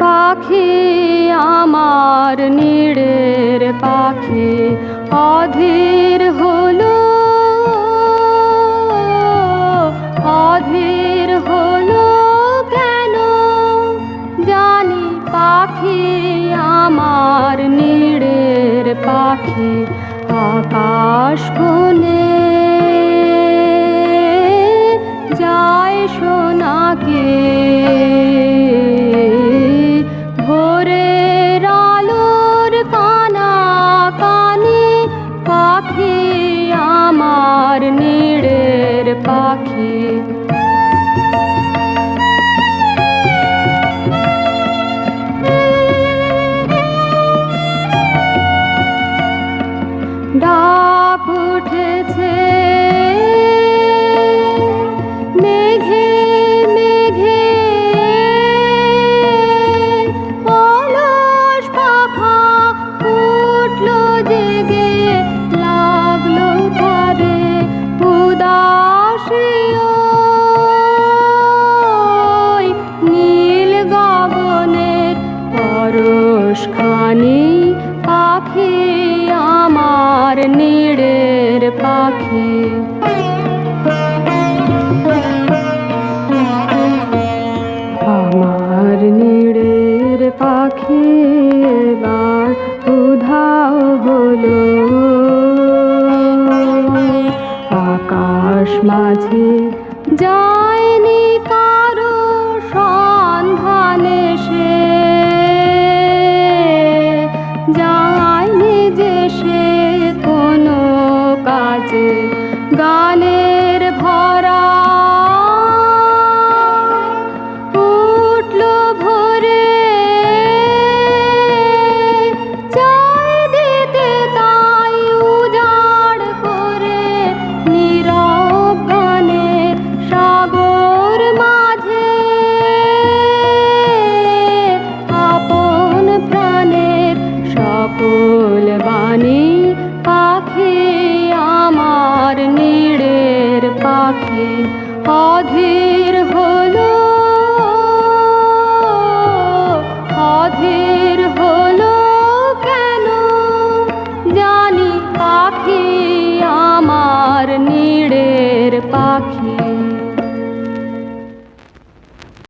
পাখি আমার নিড়ের পাখি অধীর আকাশ পরশ খানি পাখি আমার নিড়ের পাখি। আমার নিড়ের পাখি এবার উধাও হলো। আকাশ মাঝে নীড়ের পাখি অধীর হলো অধীর হলো কেন? জানি পাখি আমার নীড়ের পাখি।